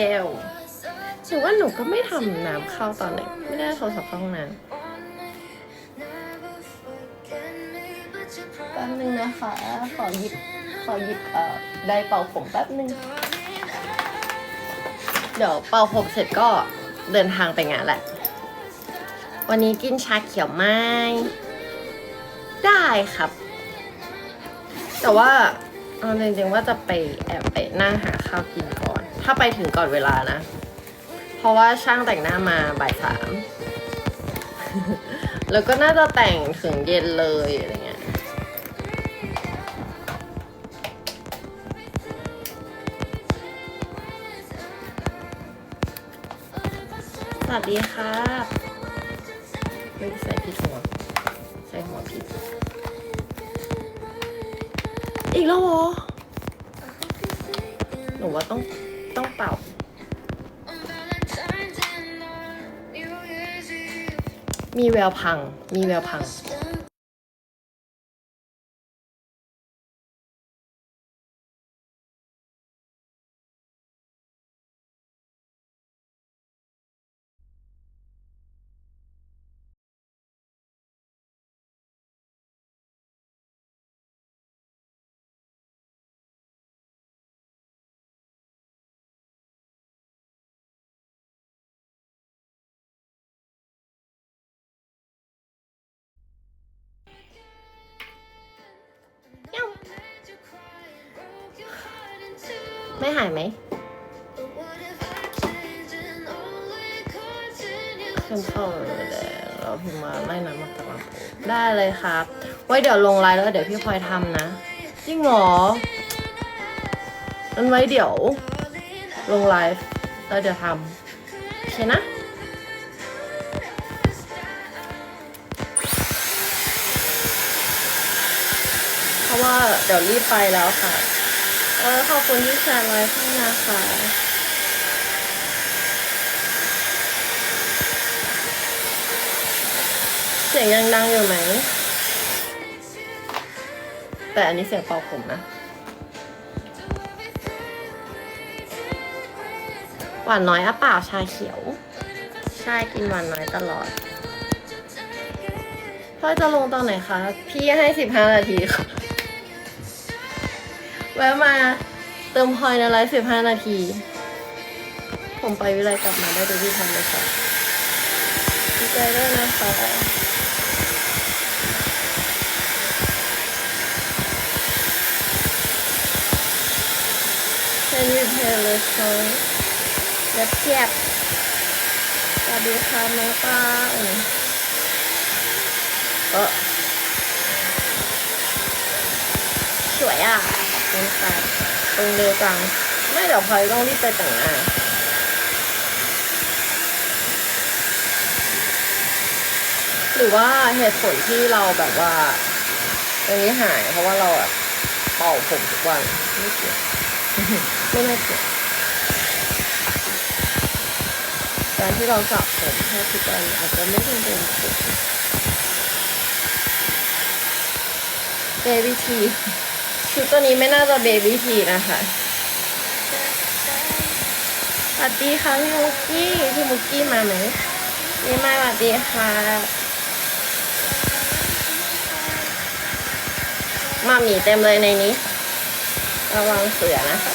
เอวหนูว่าหนูก็ไม่ทำน้ำเข้าตอนไหนไม่ได้โทรศัพท์เข้าห้องน้ำแป๊บนึงนะคะ ขอหยิบ ขอหยิบเอ่อไดร์เป่าผมแป๊บนึง เดี๋ยวเป่าผมเสร็จก็เดินทางไปงานแหละ วันนี้กินชาเขียวไหมได้ครับ แต่ว่าเอาจริงๆว่าจะไปแอบไปนั่งหาข้าวกินก่อน ถ้าไปถึงก่อนเวลานะ เพราะว่าช่างแต่งหน้ามาบ่ายสามแล้วก็น่าจะแต่งถึงเย็นเลยอะไรเงี้ย สวัสดีครับไม่ใส่ผิดหัว ใส่หัวผิด อีกแล้วเหรอหนูว่าต้องต้อง เป่า มีแววพัง มีแววพัง ไม่หายไหมขึ้นเข้าเลยแดงเราพิมพ์มาไล่น้ำมาจากลำโพงได้เลยครับ ไว้เดี๋ยวลงไลน์แล้วเดี๋ยวพี่พลอยทำนะ จริงเหรอมันไว้เดี๋ยวลงไลฟ์แล้วเดี๋ยวทำโอเคนะเพราะว่าเดี๋ยวรีบไปแล้วค่ะ เออขอบคุณที่แชร์ไลฟ์ให้นะคะเสียงยังดังอยู่ไหม แต่อันนี้เสียงเป่าผมนะ หวานน้อยอะเปล่าชาเขียว ใช่กินหวานน้อยตลอดพ่อจะลงตอนไหนคะ พี่ให้สิบห้านาทีค่ะ แวะมาเติมพอยในไลฟ์สิบห้านาที ผมไปวิไลกลับมาได้โดยที่ทำเลยค่ะดีใจด้วยนะคะ Can you play the song เล็บเทียบสวัสดีค่ะน้องป้าเออสวยอะ ขอบคุณค่ะตรงเร็วจัง ไม่เดี๋ยวพลอยต้องรีบไปแต่งหน้าหรือว่าเหตุผลที่เราแบบว่าตรงนี้หายเพราะว่าเราอะเป่าผมทุกวันไม่เกี่ยวไม่น่าเกี่ยวการที่เราสระผมแค่ทุกวันอาจจะไม่เป็นเป็นเบบี้ที ชุดตัวนี้ไม่น่าจะเบบี้ทีนะคะสวัสดีค่ะพี่มุกกี้พี่มุกกี้มาไหมนี่มาสวัสดีค่ะมาหมีเต็มเลยในนี้ ระวังเสือนะคะ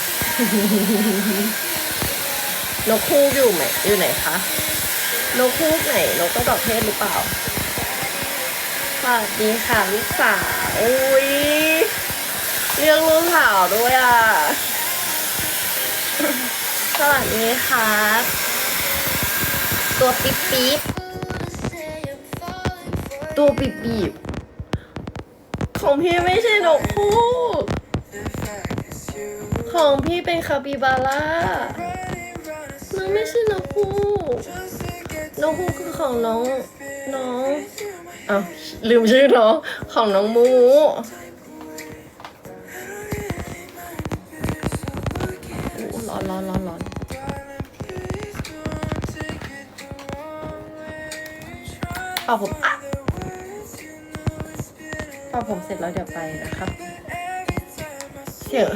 นกคู่อยู่ไหมอยู่ไหนคะนกคู่ไหนนกกระจอกเทศหรือเปล่าสวัสดีค่ะลูกสาวอุ้ย เรียกลูกสาวด้วยอะ สวัสดีครับ ตัวปิ๊บปิ๊บตัวปิ๊บปิ๊บของพี่ไม่ใช่นกคู่ของพี่เป็นคาปิบาร่าน้องไม่ใช่นกคู่นกคู่คือของน้องน้องอ้าวลืมชื่อน้องของน้องมู ร้อนร้อนร้อนเป่าผมอะเป่าผมเสร็จแล้วเดี๋ยวไปนะครับเสียง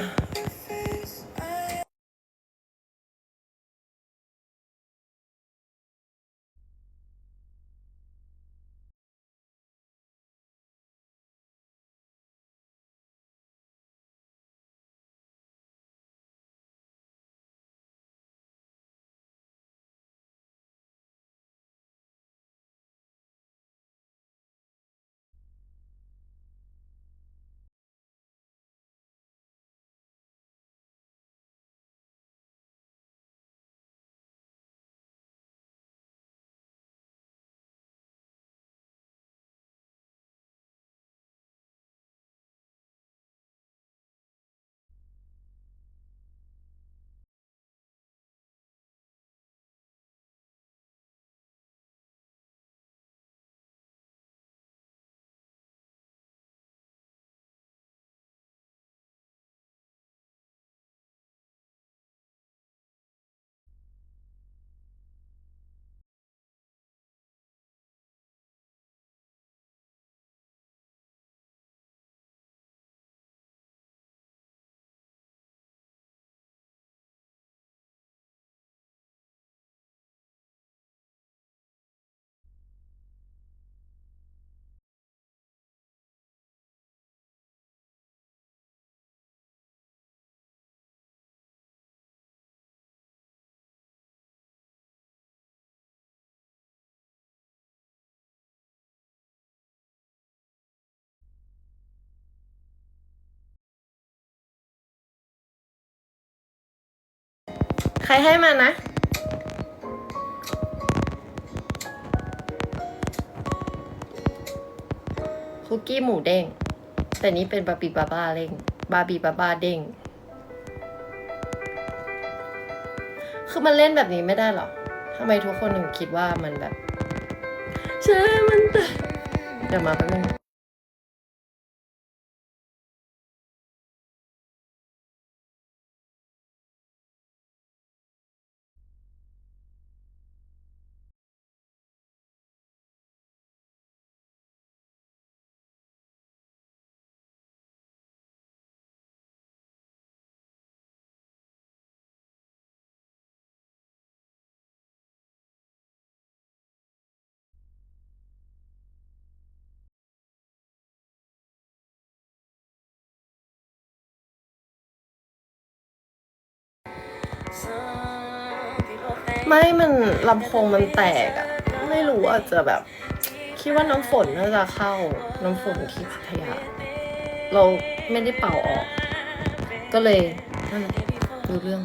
ครให้มานะ คุกกี้หมูเด้ง แต่นี้เป็นบาบีบาบ้าเด้งบาบีบาบ้าเด้ง คือมันเล่นแบบนี้ไม่ได้หรอทำไมทุกคนถึงคิดว่ามันแบบใช่มันแต่เดี๋ยวมาแป๊บนึง ไม่มันลำโพงมันแตกอะไม่รู้อาจจะแบบ คิดว่าน้ำฝนน่าจะเข้าน้ำฝนที่พัทยาเราไม่ได้เป่าออก ก็เลยนั่นแหละรู้เรื่อง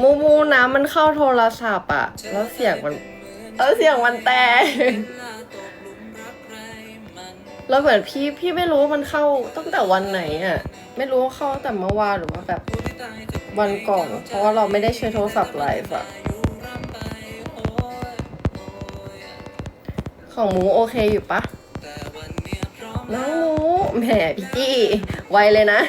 มูมูน้ำมันเข้าโทรศัพท์อะแล้วเสียงมัน เออเสียงมันแตกแล้วเหมือนพี่พี่ไม่รู้มันเข้าตั้งแต่วันไหนอะไม่รู้ว่าเข้าแต่เมื่อวานหรือว่าแบบวันก่อน เพราะว่าเราไม่ได้ใช้โทรศัพท์ไลฟ์อะของหมูโอเคอยู่ปะน้องหมูแหมพี่จี้ไวเลยนะ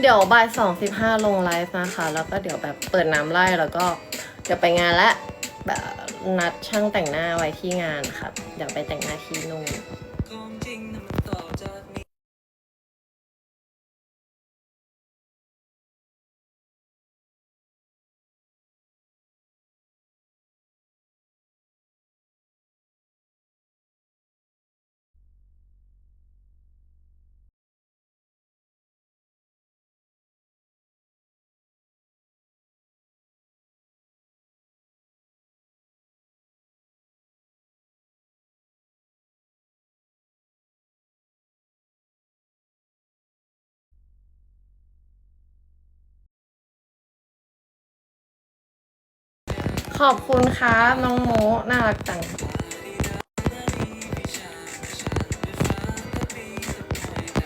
เดี๋ยวบ่ายสองสิบห้าลงไลฟ์นะคะ แล้วก็เดี๋ยวแบบเปิดน้ำไล่แล้วก็เดี๋ยวไปงานและแบบนัดช่างแต่งหน้าไว้ที่งานครับเดี๋ยวไปแต่งหน้าที่นู่น ขอบคุณครับน้องโมน่ารักจัง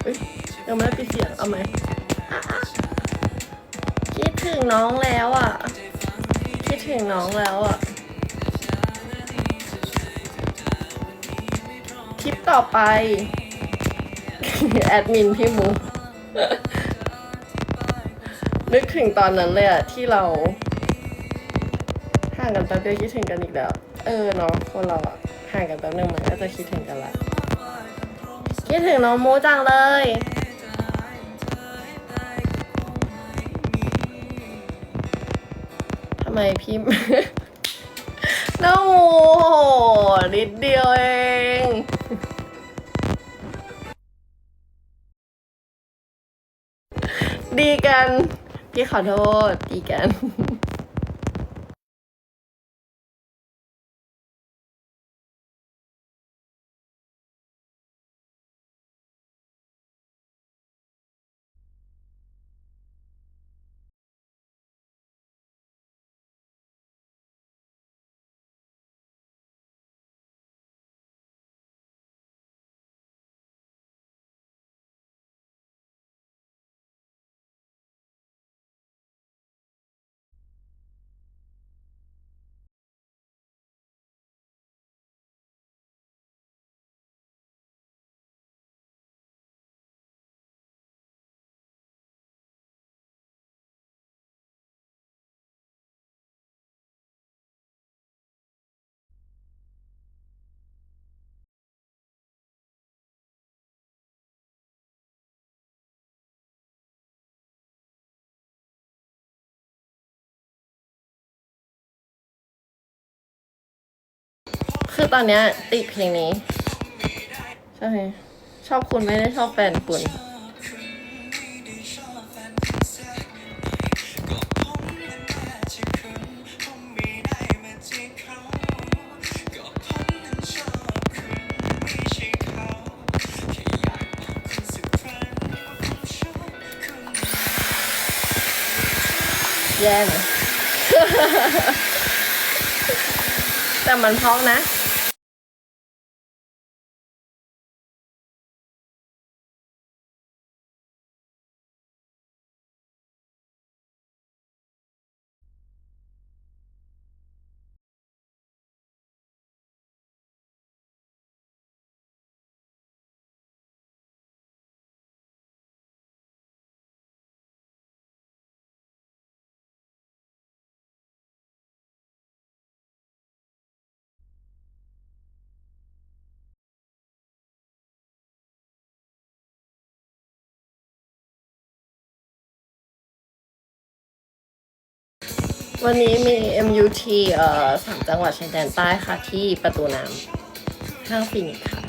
เยังไม่ได้ปิดเสียงเอาไหมคิดถึงน้องแล้วอะ คิดถึงน้องแล้วอะ คลิปต่อไป แอดมินพี่มู นึกถึงตอนนั้นเลยอะที่เราางกันแป๊บเดียวคิดถึงกันอีกแล้ว เออเนาะคนเราอะห่างกันแป๊บนึงมันก็จะคิดถึงกันละคิดถึงน้องโมจังเลยทำไมพี่น้องโมนิดเดียวเองดีกัน พี่ขอโทษตีกัน คือตอนเนี้ยติดเพลงนี้ ใช่ ชอบคุณไม่ได้ชอบแฟนคุณแย่นะแต่มันเพราะนะ วันนี้มี MUT เอ่อสามจังหวัดชายแดนใต้ค่ะที่ประตูน้ำห้างฟินิกส์ค่ะ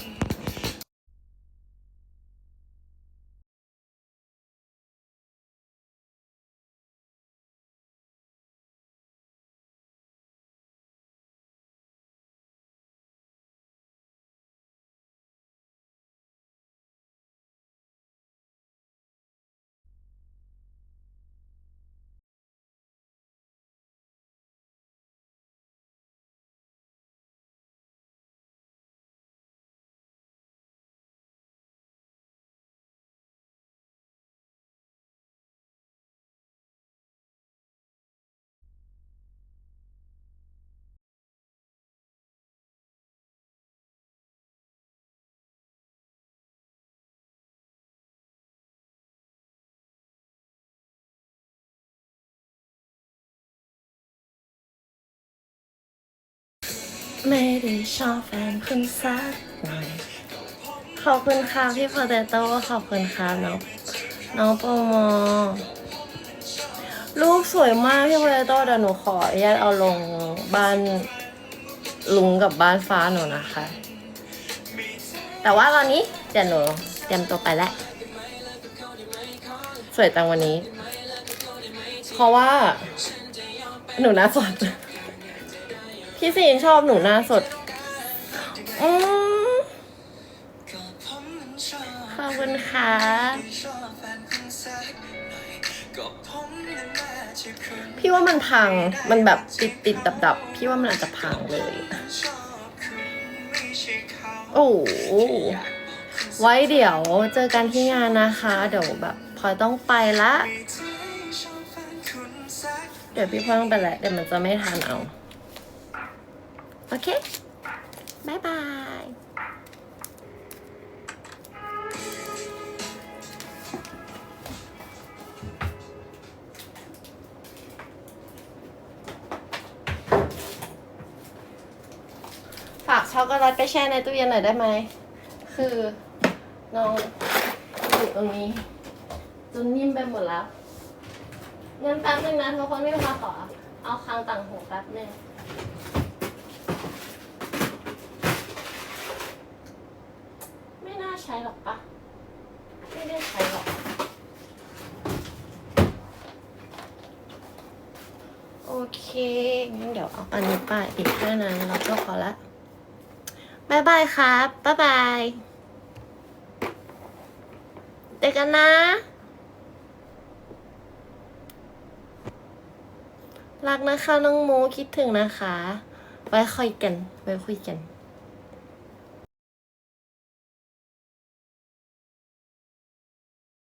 ไม่ได้ชอบแฟนคุณสักหน่อยขอบคุณค่ะพี่โปเตโต้ขอบคุณค่ะน้องน้องโปรโมลูกสวยมากพี่โปเตโต้เดี๋ยวหนูขออนุญาตเอาลงบ้านลุงกับบ้านฟ้าหนูนะคะ แต่ว่าตอนนี้เดี๋ยวหนูเตรียมตัวไปแล้วสวยจังวันนี้ เพราะว่าหนูน้าสด พี่ซีนชอบหนูหน้าสดอืมขอบคุณค่ะพี่ว่ามันพัง มันแบบติดติดดับดับพี่ว่ามันอาจจะพังเลย โอ้ไว้เดี๋ยวเจอกันที่งานนะคะ เดี๋ยวแบบพลอยต้องไปละ เดี๋ยวพี่พลอยต้องไปแล้วเดี๋ยวมันจะไม่ทันเอา โอเคบายบายฝากช็อกโกแลตไปแช่ในตู้เย็นหน่อยได้ไหม คือน้องอยู่ตรงนี้จนนิ่มไปหมดแล้วงั้นแป๊บนึงนะทุกคนไม่มาขอ เอาคางต่างหูแป๊บนึง ไม่น่าใช้หรอกปะ ไม่ได้ใช้หรอกโอเคงั้นเดี๋ยวเอาอันนี้ไปอีกแค่นั้นแล้วก็พอละบายบายครับบ๊ายบายเจอกันนะ รักนะคะน้องโมคิดถึงนะคะ ไว้คุยกัน ไว้คุยกัน